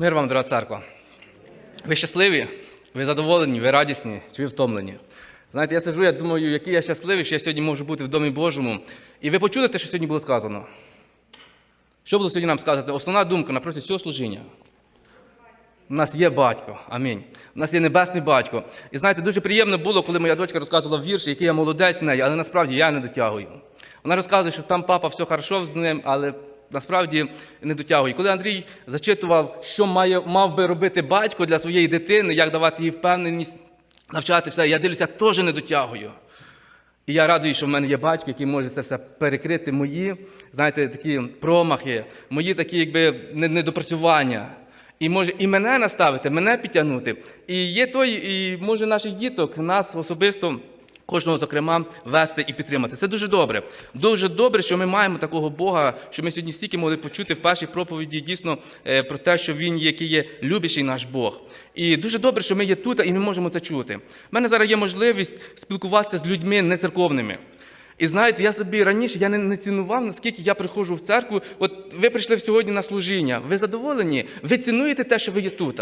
Мир вам, дорога церква. Ви щасливі? Ви задоволені, ви радісні, чи ви втомлені? Знаєте, я сиджу, я думаю, який я щасливий, що я сьогодні можу бути в Домі Божому. І ви почули те, що сьогодні було сказано? Що було сьогодні нам сказати? Основна думка напроти цього служіння. У нас є батько. Амінь. У нас є небесний батько. І знаєте, дуже приємно було, коли моя дочка розказувала вірш, який я молодець в неї, але насправді я не дотягую. Вона розказує, що там папа все хорошо з ним, але насправді не дотягує. Коли Андрій зачитував, що має, мав би робити батько для своєї дитини, як давати їй впевненість, навчати все, я дивлюся, теж не дотягую. І я радий, що в мене є батько, який може це все перекрити мої, знаєте, такі промахи, мої такі, якби недопрацювання. І може і мене наставити, мене підтягнути. І є той, і може наших діток, нас особисто. Кожного, зокрема, вести і підтримати. Це дуже добре. Дуже добре, що ми маємо такого Бога, що ми сьогодні стільки могли почути в першій проповіді дійсно е, про те, що Він який є любящий наш Бог. І дуже добре, що ми є тут і ми можемо це чути. У мене зараз є можливість спілкуватися з людьми нецерковними. І знаєте, я собі раніше я не, не цінував, наскільки я приходжу в церкву. От ви прийшли сьогодні на служіння. Ви задоволені? Ви цінуєте те, що ви є тут?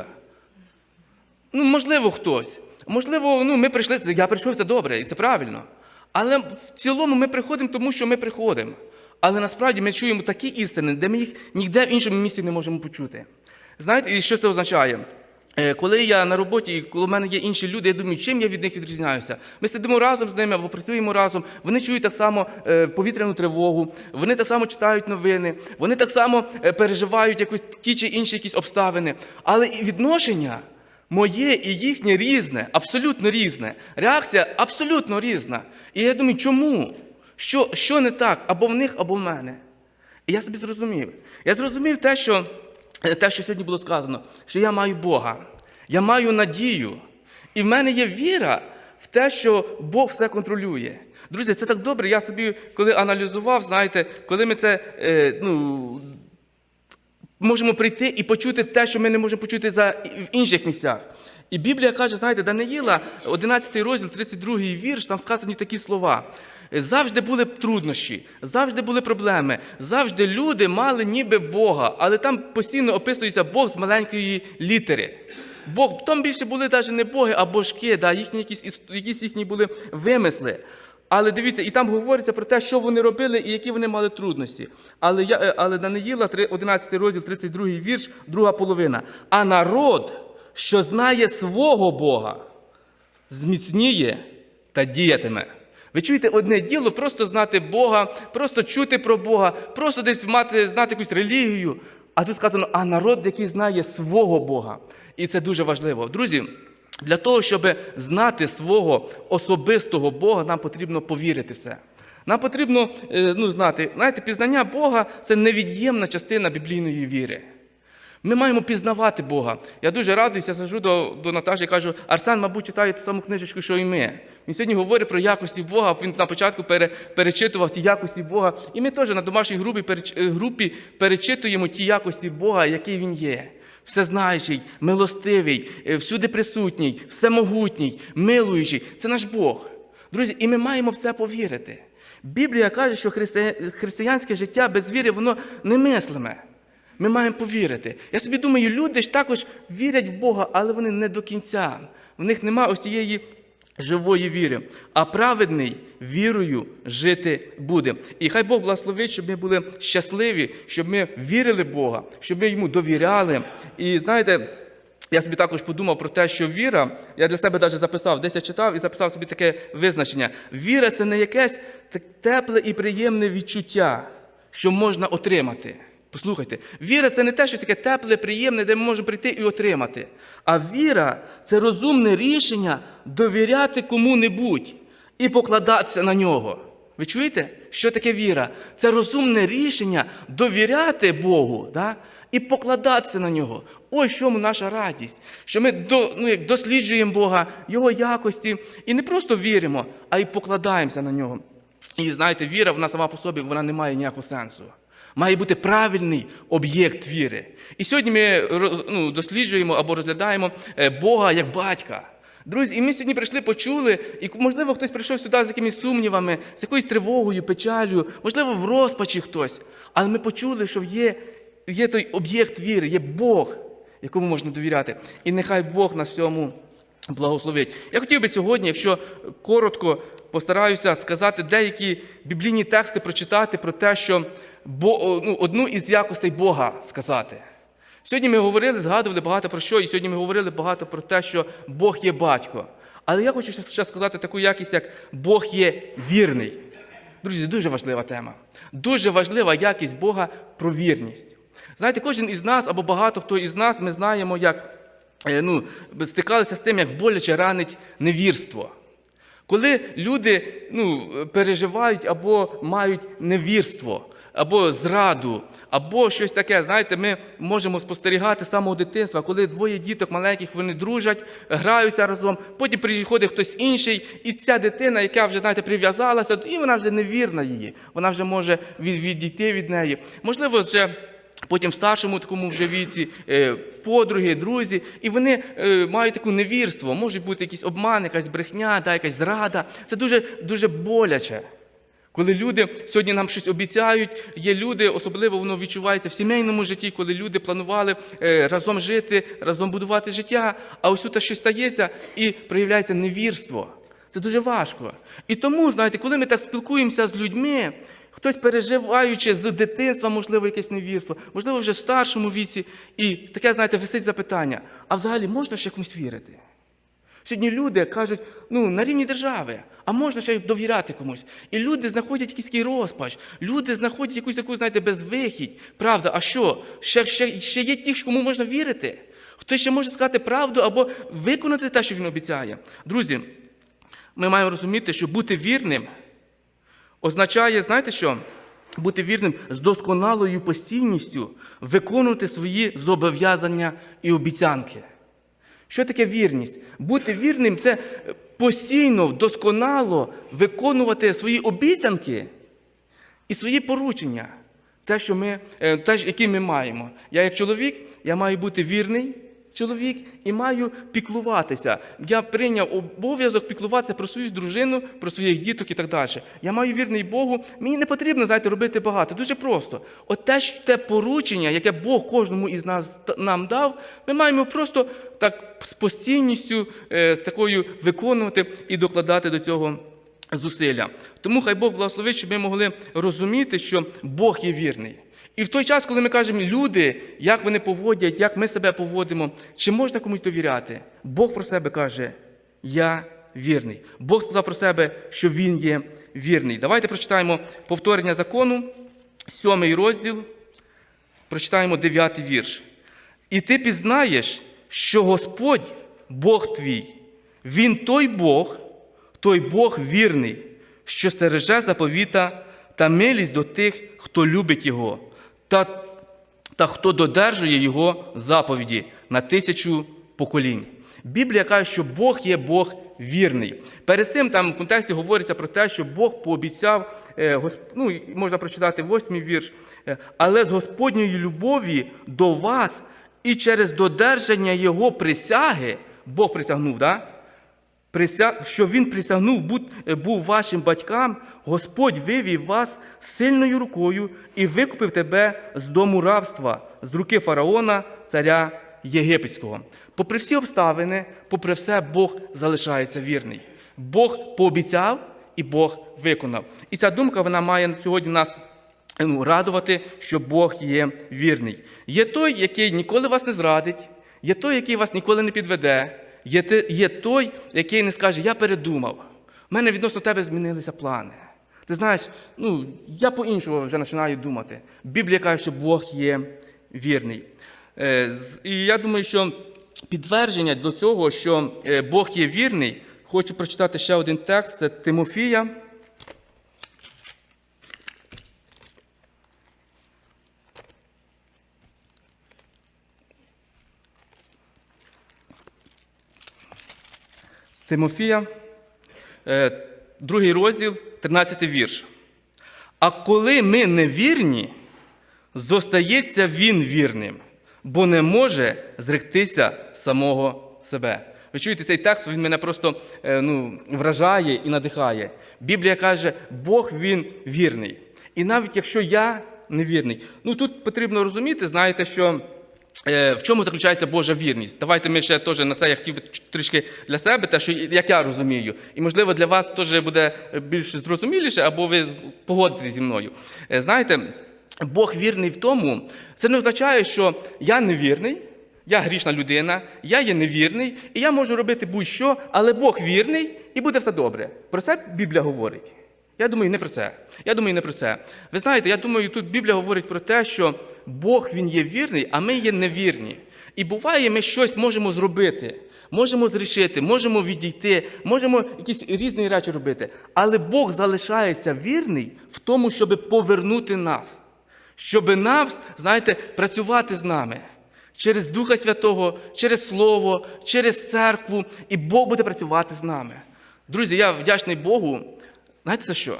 Ну, можливо, хтось. Можливо, ну, ми прийшли, я прийшов, це добре, і це правильно. Але в цілому ми приходимо, тому що ми приходимо. Але насправді ми чуємо такі істини, де ми їх ніде в іншому місці не можемо почути. Знаєте, і що це означає? Е, Коли я на роботі, і коли в мене є інші люди, я думаю, чим я від них відрізняюся. Ми сидимо разом з ними або працюємо разом. Вони чують так само е, повітряну тривогу, вони так само читають новини, вони так само е, переживають якось ті чи інші якісь обставини. Але і відношення моє і їхнє різне, абсолютно різне. Реакція абсолютно різна. І я думаю, чому? Що, що не так або в них, або в мене? І я собі зрозумів. Я зрозумів те, що, те, що сьогодні було сказано, що я маю Бога, я маю надію. І в мене є віра в те, що Бог все контролює. Друзі, це так добре. Я собі, коли аналізував, знаєте, коли ми це е, ну, можемо прийти і почути те, що ми не можемо почути за, в інших місцях. І Біблія каже, знаєте, Даниїла, 11 розділ, 32 вірш, там сказані такі слова. Завжди були труднощі, завжди були проблеми, завжди люди мали ніби Бога, але там постійно описується Бог з маленької літери. Бог, там більше були навіть не боги, а божки, да, їхні якісь, іс- якісь їхні були вимисли. Але дивіться, і там говориться про те, що вони робили і які вони мали трудності. Але, я, е, але Даниїла, 11 розділ, 32 вірш, друга половина. А народ, що знає свого Бога, зміцніє та діятиме. Ви чуєте одне діло, просто знати Бога, просто чути про Бога, просто десь мати, знати якусь релігію. А тут сказано, а народ, який знає свого Бога. І це дуже важливо. Друзі, для того, щоб знати свого особистого Бога, нам потрібно повірити в це. Нам потрібно е, ну, знати, знаєте, пізнання Бога це невід'ємна частина біблійної віри. Ми маємо пізнавати Бога. Я дуже радуюся, сажу до, до Наташі і кажу, Арсен, мабуть, читає ту саму книжечку, що і ми. Він сьогодні говорить про якості Бога. Він на початку пере, перечитував ті якості Бога. І ми теж на домашній групі, переч- е, групі перечитуємо ті якості Бога, який він є. Всезнаючий, милостивий, е, всюди присутній, всемогутній, милуючий. Це наш Бог. Друзі, і ми маємо в це повірити. Біблія каже, що христи- християнське життя без віри, воно немислиме. Ми маємо повірити. Я собі думаю, люди ж також вірять в Бога, але вони не до кінця. В них немає ось цієї живої віри. А праведний вірою жити буде. І хай Бог благословить, щоб ми були щасливі, щоб ми вірили Бога, щоб ми йому довіряли. І знаєте. Я собі також подумав про те, що віра, я для себе навіть записав, десь я читав і записав собі таке визначення. Віра це не якесь те- тепле і приємне відчуття, що можна отримати. Послухайте, віра це не те, що таке тепле, приємне, де ми можемо прийти і отримати. А віра це розумне рішення довіряти кому-небудь і покладатися на нього. Ви чуєте, що таке віра? Це розумне рішення довіряти Богу да? і покладатися на нього. Ось чому наша радість, що ми до, ну, як досліджуємо Бога, Його якості, і не просто віримо, а й покладаємося на нього. І знаєте, віра, вона сама по собі вона не має ніякого сенсу. Має бути правильний об'єкт віри. І сьогодні ми ну, досліджуємо або розглядаємо е, Бога як батька. Друзі, і ми сьогодні прийшли, почули, і можливо хтось прийшов сюди з якимись сумнівами, з якоюсь тривогою, печалью, можливо, в розпачі хтось. Але ми почули, що є, є той об'єкт віри, є Бог, якому можна довіряти. І нехай Бог на всьому благословить. Я хотів би сьогодні, якщо коротко постараюся сказати деякі біблійні тексти, прочитати про те, що Бо- ну, одну із якостей Бога сказати. Сьогодні ми говорили, згадували багато про що, і сьогодні ми говорили багато про те, що Бог є батько. Але я хочу ще сказати таку якість, як Бог є вірний. Друзі, дуже важлива тема. Дуже важлива якість Бога про вірність. Знаєте, кожен із нас або багато хто із нас, ми знаємо, як е, ну, стикалися з тим, як боляче ранить невірство. Коли люди ну, переживають або мають невірство, або зраду, або щось таке, знаєте, ми можемо спостерігати з самого дитинства, коли двоє діток маленьких вони дружать, граються разом, потім приходить хтось інший, і ця дитина, яка вже знаєте, прив'язалася, і вона вже невірна її, вона вже може відійти від неї. Можливо, вже. Потім в старшому такому вже віці е, подруги, друзі, і вони е, мають таку невірство, можуть бути якісь обмани, якась брехня, да, якась зрада. Це дуже, дуже боляче. Коли люди сьогодні нам щось обіцяють, є люди, особливо воно відчувається в сімейному житті, коли люди планували е, разом жити, разом будувати життя, а ось тут щось стається і проявляється невірство. Це дуже важко. І тому, знаєте, коли ми так спілкуємося з людьми, хтось переживаючи з дитинства, можливо, якесь невірство, можливо, вже в старшому віці, і таке, знаєте, висить запитання: а взагалі можна ще комусь вірити? Сьогодні люди кажуть, ну на рівні держави, а можна ще довіряти комусь. І люди знаходять якийсь такий розпач, люди знаходять якусь таку, знаєте, безвихідь. Правда, а що? Ще, ще, ще є ті, кому можна вірити? Хтось ще може сказати правду або виконати те, що він обіцяє. Друзі, ми маємо розуміти, що бути вірним означає, знаєте що? Бути вірним з досконалою постійністю, виконувати свої зобов'язання і обіцянки. Що таке вірність? Бути вірним це постійно, вдосконало виконувати свої обіцянки і свої поручення, те, що ми, е, те, які ми маємо. Я як чоловік, я маю бути вірний чоловік і маю піклуватися. Я прийняв обов'язок піклуватися про свою дружину, про своїх діток і так далі. Я маю вірний Богу. Мені не потрібно знаєте, робити багато. Дуже просто. От те, те поручення, яке Бог кожному із нас нам дав, ми маємо просто так з постійністю е, з такою виконувати і докладати до цього зусилля. Тому хай Бог благословить, щоб ми могли розуміти, що Бог є вірний. І в той час, коли ми кажемо, люди, як вони поводять, як ми себе поводимо, чи можна комусь довіряти? Бог про себе каже: Я вірний. Бог сказав про себе, що Він є вірний. Давайте прочитаємо повторення закону, сьомий розділ, прочитаємо дев'ятий вірш. І ти пізнаєш, що Господь, Бог твій, Він той Бог, той Бог вірний, що стереже заповіта та милість до тих, хто любить Його, та, та хто додержує Його заповіді на тисячу поколінь. Біблія каже, що Бог є Бог вірний. Перед цим там в контексті говориться про те, що Бог пообіцяв, е, ну, можна прочитати восьмий вірш, е, але з Господньої любові до вас і через додержання Його присяги, Бог присягнув, да? Що він присягнув е, був вашим батькам, Господь вивів вас сильною рукою і викупив тебе з дому рабства, з руки фараона, царя Єгипетського. Попри всі обставини, попри все, Бог залишається вірний. Бог пообіцяв і Бог виконав. І ця думка вона має сьогодні нас ну, радувати, що Бог є вірний. Є той, який ніколи вас не зрадить, є той, який вас ніколи не підведе, є, той, який не скаже, я передумав. У мене відносно тебе змінилися плани. Ти знаєш, ну, я по-іншому вже починаю думати. Біблія каже, що Бог є вірний. Е, І я думаю, що підтвердження до цього, що е, Бог є вірний, хочу прочитати ще один текст, це Тимофія. Тимофія, е, другий розділ, 13 вірш. А коли ми невірні, зостається він вірним, бо не може зректися самого себе. Ви чуєте, цей текст він мене просто е, ну, вражає і надихає. Біблія каже, Бог він вірний. І навіть якщо я невірний, ну тут потрібно розуміти, знаєте, що в чому заключається Божа вірність. Давайте ми ще теж на це я хотів би трішки для себе, те, що як я розумію. І можливо для вас теж буде більш зрозуміліше, або ви погодитесь зі мною. Е, Знаєте, Бог вірний в тому, це не означає, що я невірний. Я грішна людина, я є невірний, і я можу робити будь-що, але Бог вірний і буде все добре. Про це Біблія говорить. Я думаю, не про це. Я думаю, не про це. Ви знаєте, я думаю, тут Біблія говорить про те, що Бог він є вірний, а ми є невірні. І буває, ми щось можемо зробити, можемо зрішити, можемо відійти, можемо якісь різні речі робити. Але Бог залишається вірний в тому, щоб повернути нас, щоб нас, знаєте, працювати з нами через Духа Святого, через Слово, через церкву, і Бог буде працювати з нами. Друзі, я вдячний Богу. Знаєте за що?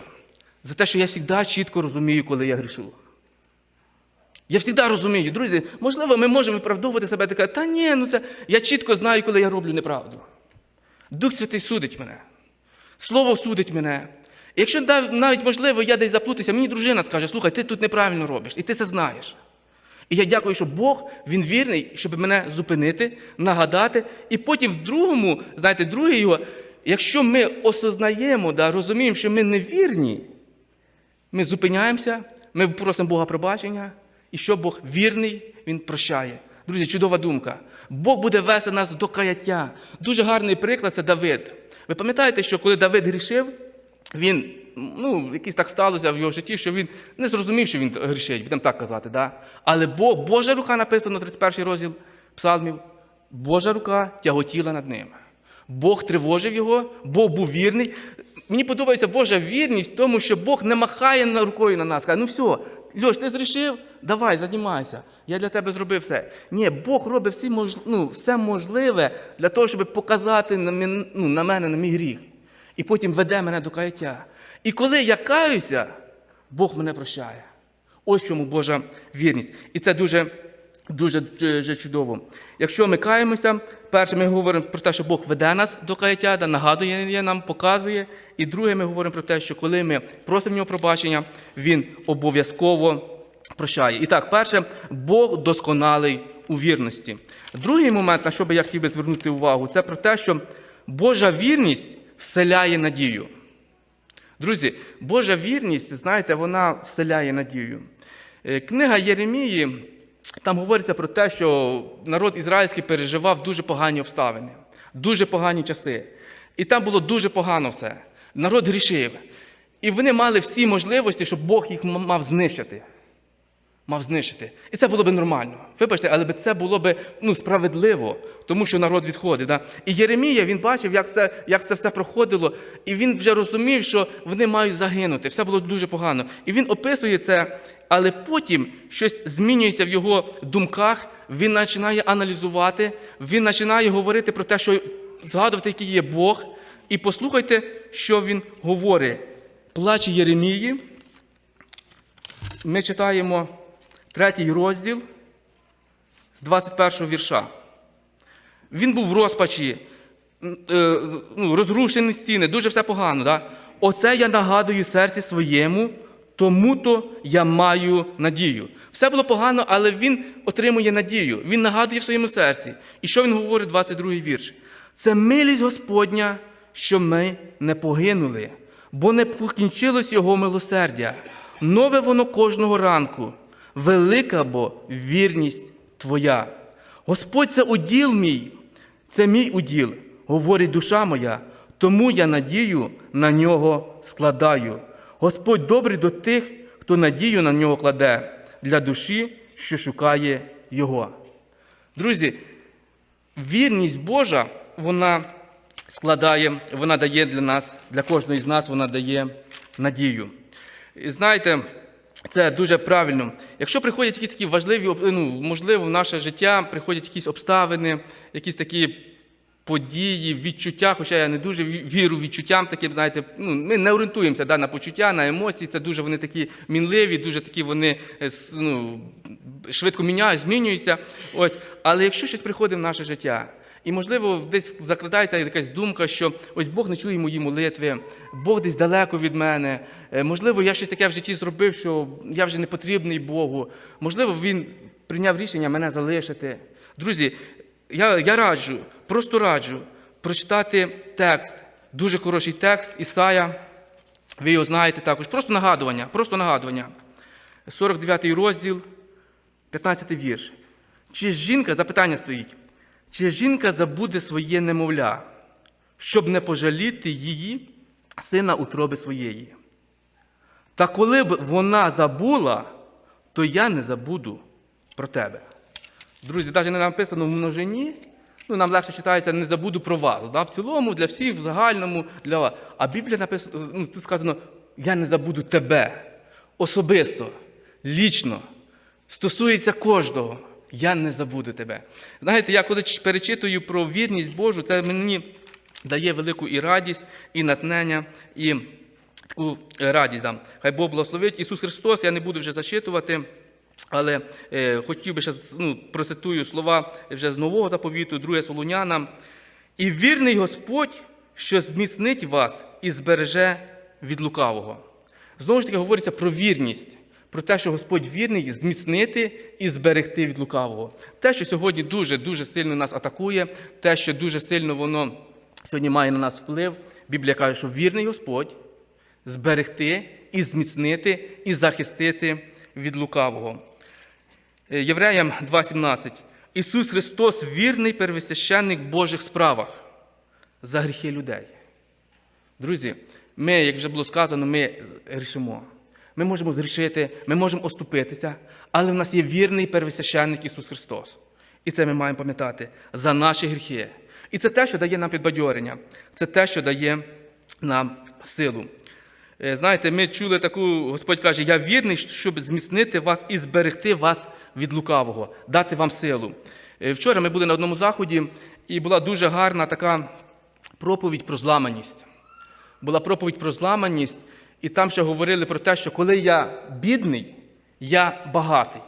За те, що я завжди чітко розумію, коли я грішу. Я завжди розумію, друзі, можливо, ми можемо виправдовувати себе таке, та ні, ну це я чітко знаю, коли я роблю неправду. Дух Святий судить мене, Слово судить мене. І якщо навіть можливо, я десь заплутаюся, мені дружина скаже, слухай, ти тут неправильно робиш, і ти це знаєш. І я дякую, що Бог він вірний, щоб мене зупинити, нагадати. І потім в другому, знаєте, другий його, якщо ми осознаємо, да, розуміємо, що ми не вірні, ми зупиняємося, ми просимо Бога пробачення, і що Бог вірний, Він прощає. Друзі, чудова думка. Бог буде вести нас до каяття. Дуже гарний приклад це Давид. Ви пам'ятаєте, що коли Давид грішив, він, ну, якось так сталося в його житті, що він не зрозумів, що він грішить, будемо так казати. Да? Але Бог, Божа рука написано 31 розділ псалмів, Божа рука тяготіла над ним. Бог тривожив його, Бог був вірний. Мені подобається Божа вірність в тому, що Бог не махає рукою на нас, каже, ну все, Льош, ти зрішив? Давай, займайся. Я для тебе зробив все. Ні, Бог робить всі мож... ну, все можливе для того, щоб показати на, мен- ну, на мене, на мій гріх. І потім веде мене до каяття. І коли я каюся, Бог мене прощає. Ось чому Божа вірність. І це дуже, дуже, дуже чудово. Якщо ми каємося, перше ми говоримо про те, що Бог веде нас до каяття, да, нагадує нам, показує. І друге, ми говоримо про те, що коли ми просимо нього пробачення, Він обов'язково прощає. І так, перше, Бог досконалий у вірності. Другий момент, на що би я хотів би звернути увагу, це про те, що Божа вірність вселяє надію. Друзі, Божа вірність, знаєте, вона вселяє надію. Е, Книга Єремії, там говориться про те, що народ ізраїльський переживав дуже погані обставини, дуже погані часи. І там було дуже погано все. Народ грішив. І вони мали всі можливості, щоб Бог їх мав знищити. Мав знищити. І це було б нормально. Вибачте, але це було б ну, справедливо, тому що народ відходить. Да? І Єремія він бачив, як це, як це все проходило, і він вже розумів, що вони мають загинути. Все було дуже погано. І він описує це, але потім щось змінюється в його думках, він починає аналізувати, він починає говорити про те, що згадувати, який є Бог. І послухайте, що він говорить. Плач Єремії. Ми читаємо третій розділ з 21 вірша. Він був в розпачі, е, ну, розрушені стіни, дуже все погано. Да? Оце я нагадую серці своєму, тому-то я маю надію. Все було погано, але він отримує надію. Він нагадує в своєму серці. І що він говорить, 22 вірш? Це милість Господня, що ми не погинули, бо не покінчилось його милосердя. Нове воно кожного ранку, велика бо вірність Твоя. Господь це уділ мій, це мій уділ, говорить душа моя, тому я надію на нього складаю. Господь добрий до тих, хто надію на нього кладе, для душі, що шукає Його. Друзі, вірність Божа, вона складає, вона дає для нас, для кожної з нас, вона дає надію. І знаєте, це дуже правильно. Якщо приходять якісь такі важливі, ну, можливо, в наше життя приходять якісь обставини, якісь такі події, відчуття, хоча я не дуже ві- вірю відчуттям таким, знаєте, ну, ми не орієнтуємося да, на почуття, на емоції. Це дуже вони такі мінливі, дуже такі вони е, ну, швидко міняють, змінюються. Ось. Але якщо щось приходить в наше життя, і, можливо, десь закрадається якась думка, що ось Бог не чує мої молитви, Бог десь далеко від мене. Е, Можливо, я щось таке в житті зробив, що я вже не потрібний Богу. Можливо, Він прийняв рішення мене залишити. Друзі, я, я раджу, просто раджу прочитати текст, дуже хороший текст Ісая. Ви його знаєте також. Просто нагадування, просто нагадування. 49 розділ, 15 вірш. Чи жінка, запитання стоїть, чи жінка забуде своє немовля, щоб не пожаліти її сина утроби своєї? Та коли б вона забула, то я не забуду про тебе. Друзі, навіть не написано в множині, ну, нам легше читається не забуду про вас. Да? В цілому, для всіх, в загальному, для вас. А Біблія написано, ну, тут сказано, я не забуду тебе. Особисто, лічно, стосується кожного. Я не забуду тебе. Знаєте, я коли перечитую про вірність Божу, це мені дає велику і радість, і натнення, і таку радість дам. Хай Бог благословить. Ісус Христос, я не буду вже зачитувати, але е, хотів би ще ну, процитую слова вже з нового заповіту, 2 Солунянам. І вірний Господь, що зміцнить вас і збереже від лукавого. Знову ж таки говориться про вірність, про те, що Господь вірний зміцнити і зберегти від лукавого. Те, що сьогодні дуже-дуже сильно нас атакує, те, що дуже сильно воно сьогодні має на нас вплив. Біблія каже, що вірний Господь зберегти і зміцнити і захистити від лукавого. Е, Євреям 2.17. Ісус Христос вірний первосвященник в Божих справах за гріхи людей. Друзі, ми, як вже було сказано, ми грішимо. Ми можемо згрішити, ми можемо оступитися, але в нас є вірний первосвященник Ісус Христос. І це ми маємо пам'ятати за наші гріхи. І це те, що дає нам підбадьорення, це те, що дає нам силу. Е, Знаєте, ми чули таку, Господь каже, я вірний, щоб зміцнити вас і зберегти вас від лукавого, дати вам силу. Е, Вчора ми були на одному заході, і була дуже гарна така проповідь про зламаність. Була проповідь про зламаність, і там ще говорили про те, що коли я бідний, я багатий.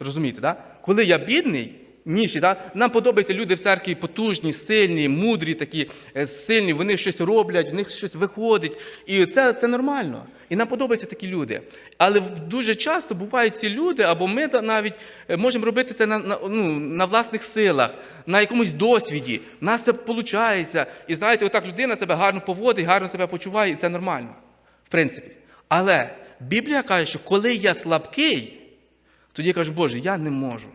Розумієте, да? Коли я бідний, ніші, да? нам подобаються люди в церкві потужні, сильні, мудрі, такі е, сильні, вони щось роблять, в них щось виходить. І це, це нормально. І нам подобаються такі люди. Але дуже часто бувають ці люди, або ми навіть е, можемо робити це на, на, ну, на власних силах, на якомусь досвіді. В нас це виходить. І знаєте, отак людина себе гарно поводить, гарно себе почуває, і це нормально, в принципі. Але Біблія каже, що коли я слабкий, тоді я кажу, Боже, я не можу.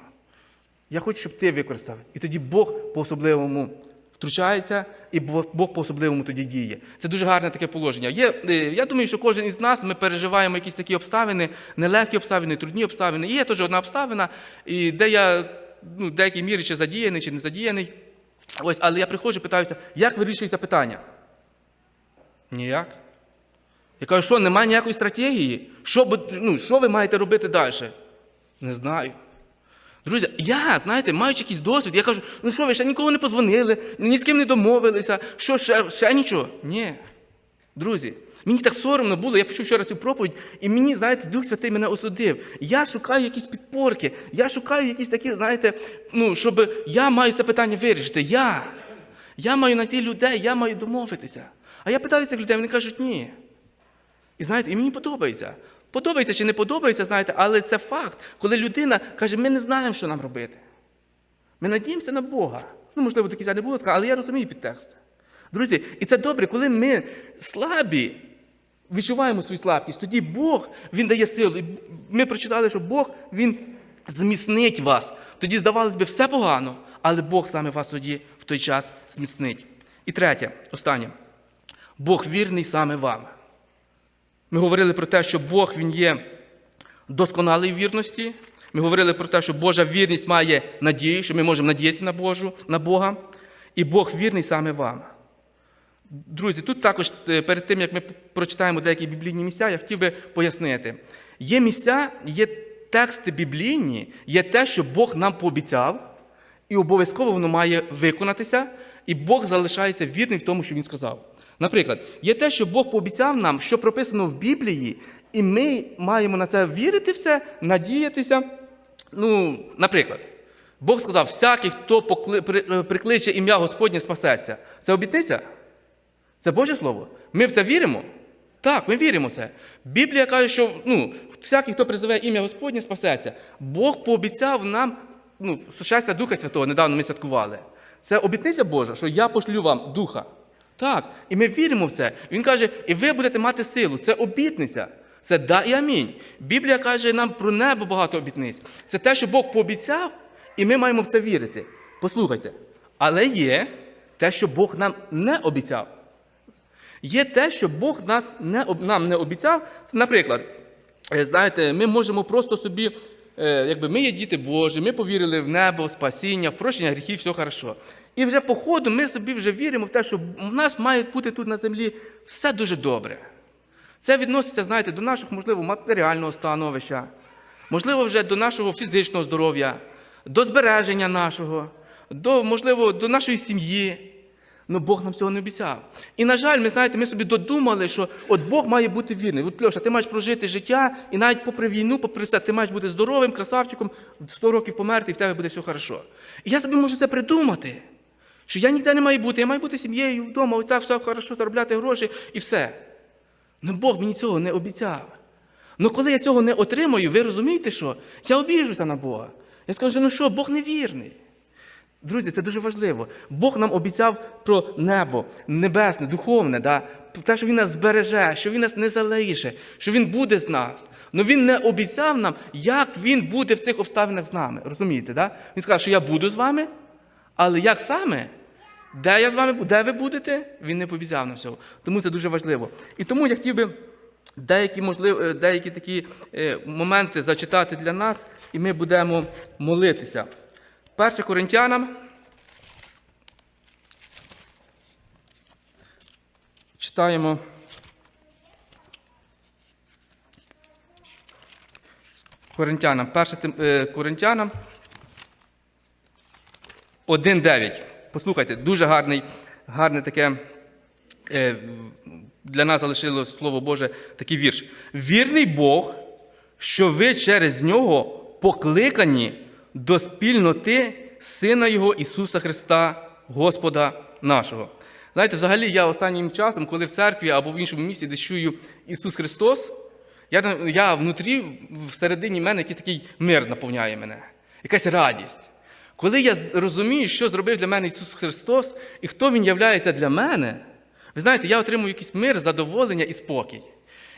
Я хочу, щоб ти використав. І тоді Бог по-особливому втручається, і Бог по-особливому тоді діє. Це дуже гарне таке положення. Є, е, я думаю, що кожен із нас ми переживаємо якісь такі обставини, нелегкі обставини, трудні обставини. І є теж одна обставина, і де я ну, в деякій мірі чи задіяний, чи не задіяний. Ось, але я приходжу і питаюся, як вирішується питання? Ніяк. Я кажу, що немає ніякої стратегії? Що, ну, що ви маєте робити далі? Не знаю. Друзі, я, знаєте, маючи якийсь досвід, я кажу, ну що ви ще нікого не позвонили, ні з ким не домовилися, що ще, ще нічого? Ні. Друзі, мені так соромно було, я почув вчора цю проповідь, і мені, знаєте, Дух Святий мене осудив. Я шукаю якісь підпорки, я шукаю якісь такі, знаєте, ну, щоб я маю це питання вирішити. Я. Я маю знайти людей, я маю домовитися. А я питаю цих людей, вони кажуть, ні. І знаєте, і мені подобається. Подобається чи не подобається, знаєте, але це факт, коли людина каже, ми не знаємо, що нам робити. Ми надіємося на Бога. Ну, можливо, до кінця не було сказано, але я розумію підтекст. Друзі, і це добре, коли ми слабі, відчуваємо свою слабкість, тоді Бог Він дає силу. І ми прочитали, що Бог Він зміцнить вас. Тоді, здавалось би, все погано, але Бог саме вас тоді в той час зміцнить. І третє, останнє. Бог вірний саме вам. Ми говорили про те, що Бог Він є досконалий в вірності. Ми говорили про те, що Божа вірність має надію, що ми можемо надіятися на, Божу, на Бога. І Бог вірний саме вам. Друзі, тут також е, перед тим, як ми прочитаємо деякі біблійні місця, я хотів би пояснити. Є місця, є тексти біблійні, є те, що Бог нам пообіцяв, і обов'язково воно має виконатися, і Бог залишається вірним в тому, що Він сказав. Наприклад, є те, що Бог пообіцяв нам, що прописано в Біблії, і ми маємо на це вірити все, надіятися. Ну, наприклад, Бог сказав: всякий, хто е, прикличе ім'я Господнє, спасеться. Це обітниця? Це Боже Слово? Ми в це віримо? Так, ми віримо в це. Біблія каже, що ну, всякий, хто призове ім'я Господнє, спасеться. Бог пообіцяв нам ну, сушастя Духа Святого, недавно ми святкували. Це обітниця Божа, що я пошлю вам Духа. Так, і ми віримо в це. Він каже, і ви будете мати силу. Це обітниця. Це да і амінь. Біблія каже нам про небо багато обітниць. Це те, що Бог пообіцяв, і ми маємо в це вірити. Послухайте. Але є те, що Бог нам не обіцяв. Є те, що Бог нас не, нам не обіцяв. Наприклад, е, знаєте, ми можемо просто собі, е, якби ми є діти Божі, ми повірили в небо, в спасіння, в прощення гріхів, все хорошо. І вже по ходу ми собі вже віримо в те, що в нас має бути тут на землі все дуже добре. Це відноситься, знаєте, до нашого, можливо, матеріального становища, можливо, вже до нашого фізичного здоров'я, до збереження нашого, до, можливо, до нашої сім'ї. Ну Бог нам цього не обіцяв. І, на жаль, ми знаєте, ми собі додумали, що от Бог має бути вірний. От Льоша, ти маєш прожити життя, і навіть попри війну, попри все, ти маєш бути здоровим, красавчиком, в 100 років померти, і в тебе буде все хорошо. І я собі можу це придумати. Що я ніде не маю бути, я маю бути сім'єю вдома, ось так все хорошо заробляти гроші і все. Ну Бог мені цього не обіцяв. Ну коли я цього не отримаю, ви розумієте, що? Я обіжуся на Бога. Я скажу, ну що, Бог невірний. Друзі, це дуже важливо. Бог нам обіцяв про небо, небесне, духовне, да? те, що Він нас збереже, що Він нас не залише, що Він буде з нас. Але Він не обіцяв нам, як Він буде в цих обставинах з нами. Розумієте? Да? Він сказав, що я буду з вами, але як саме? Де я з вами буду? Де ви будете? Він не пообіцяв нам цього. Тому це дуже важливо. І тому я хотів би деякі, можливо, е, деякі такі е, моменти зачитати для нас, і ми будемо молитися. 1 Коринтянам. Читаємо. Коринтянам. 1 Коринтянам 1.9. Послухайте, дуже гарний, гарне таке е, для нас залишило Слово Боже такий вірш. Вірний Бог, що ви через нього покликані до спільноти Сина Його Ісуса Христа, Господа нашого. Знаєте, взагалі я останнім часом, коли в церкві або в іншому місці десь чую Ісус Христос, я, я внутрі, всередині мене якийсь такий мир наповняє мене, якась радість. Коли я розумію, що зробив для мене Ісус Христос і хто Він являється для мене, ви знаєте, я отримую якийсь мир, задоволення і спокій.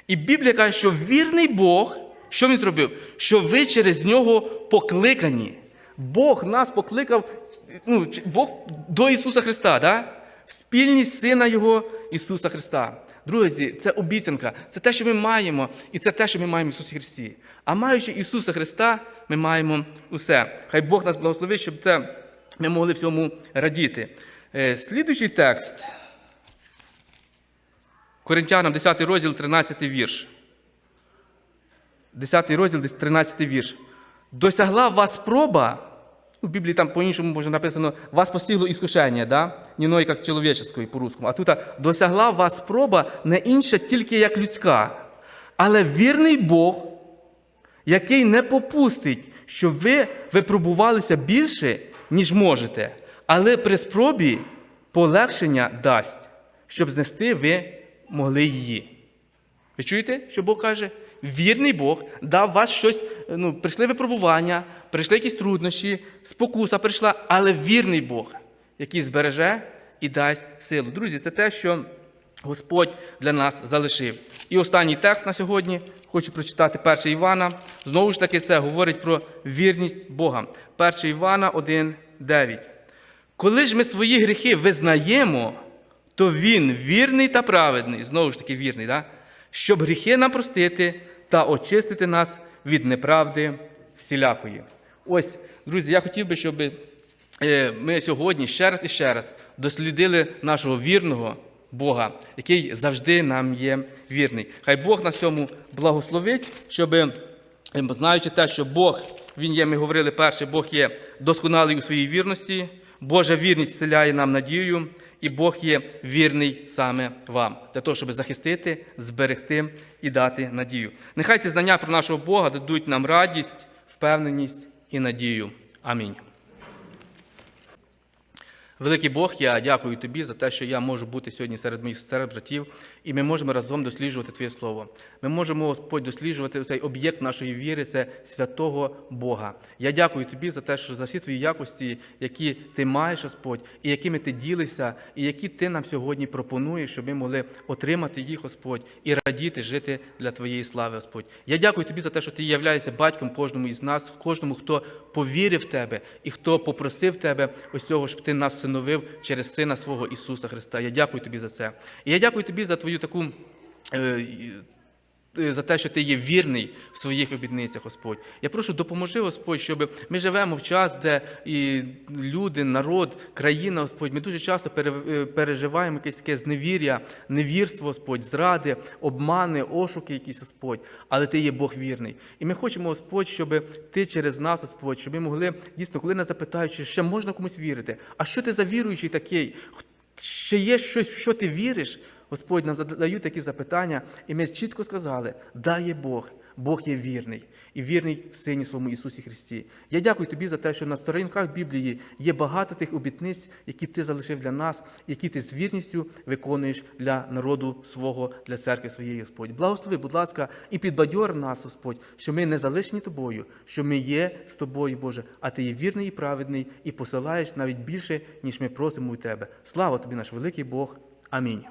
І Біблія каже, що вірний Бог, що Він зробив? Що ви через нього покликані. Бог нас покликав, ну, Бог до Ісуса Христа, да? в спільність Сина Його Ісуса Христа. Друзі, це обіцянка, це те, що ми маємо, і це те, що ми маємо в Ісусі Христі. А маючи Ісуса Христа, ми маємо усе. Хай Бог нас благословить, щоб це ми могли всьому радіти. Е, Слідуючий текст. Коринтянам, 10 розділ, 13 вірш. 10 розділ, 13 вірш. Досягла вас спроба, у Біблії там по-іншому може написано, вас постигло іскушення, да? не мною, як чоловіческою по-русскому. А тут досягла вас спроба не інша, тільки як людська. Але вірний Бог, який не попустить, щоб ви випробувалися більше, ніж можете, але при спробі полегшення дасть, щоб знести ви могли її. Ви чуєте, що Бог каже? Вірний Бог дав вас щось, ну, прийшли випробування, прийшли якісь труднощі, спокуса прийшла, але вірний Бог, який збереже і дасть силу. Друзі, це те, що Господь для нас залишив. І останній текст на сьогодні хочу прочитати 1 Івана. Знову ж таки, це говорить про вірність Бога. 1 Івана 1, 9. Коли ж ми свої гріхи визнаємо, то Він вірний та праведний, знову ж таки вірний, да? щоб гріхи нам простити та очистити нас від неправди всілякої. Ось, друзі, я хотів би, щоб е, ми сьогодні ще раз і ще раз дослідили нашого вірного Бога, який завжди нам є вірний. Хай Бог на цьому благословить, щоб Ем, Знаючи те, що Бог, Він є, ми говорили перше, Бог є досконалий у своїй вірності, Божа вірність вселяє нам надію, і Бог є вірний саме вам, для того, щоб захистити, зберегти і дати надію. Нехай ці знання про нашого Бога дадуть нам радість, впевненість і надію. Амінь. Великий Бог, я дякую тобі за те, що я можу бути сьогодні серед моїх серед братів, і ми можемо разом досліджувати Твоє Слово. Ми можемо, Господь, досліджувати цей об'єкт нашої віри, це святого Бога. Я дякую тобі за те, що за всі твої якості, які ти маєш, Господь, і якими ти ділишся, і які ти нам сьогодні пропонуєш, щоб ми могли отримати їх, Господь, і радіти, жити для Твоєї слави, Господь. Я дякую тобі за те, що ти являєшся батьком кожному із нас, кожному, хто повірив в тебе і хто попросив тебе ось цього, щоб ти нас всиновив через Сина свого Ісуса Христа. Я дякую тобі за це. І я дякую тобі за твою таку. Е, За те, що ти є вірний в своїх обітницях, Господь. Я прошу, допоможи, Господь, щоб ми живемо в час, де і люди, народ, країна, Господь, ми дуже часто е, переживаємо якесь таке зневір'я, невірство, Господь, зради, обмани, ошуки якісь, Господь. Але ти є Бог вірний. І ми хочемо, Господь, щоб ти через нас, Господь, щоб ми могли дійсно, коли нас запитають, чи ще можна комусь вірити. А що ти за віруючий такий? Ще є щось, в що ти віриш? Господь нам задають такі запитання, і ми чітко сказали: да є Бог, Бог є вірний і вірний в Сині своєму Ісусі Христі. Я дякую тобі за те, що на сторінках Біблії є багато тих обітниць, які ти залишив для нас, які ти з вірністю виконуєш для народу свого, для церкви своєї, Господь. Благослови, будь ласка, і підбадьор нас, Господь, що ми не залишені тобою, що ми є з тобою, Боже, а ти є вірний і праведний, і посилаєш навіть більше, ніж ми просимо у тебе. Слава тобі, наш великий Бог. Амінь.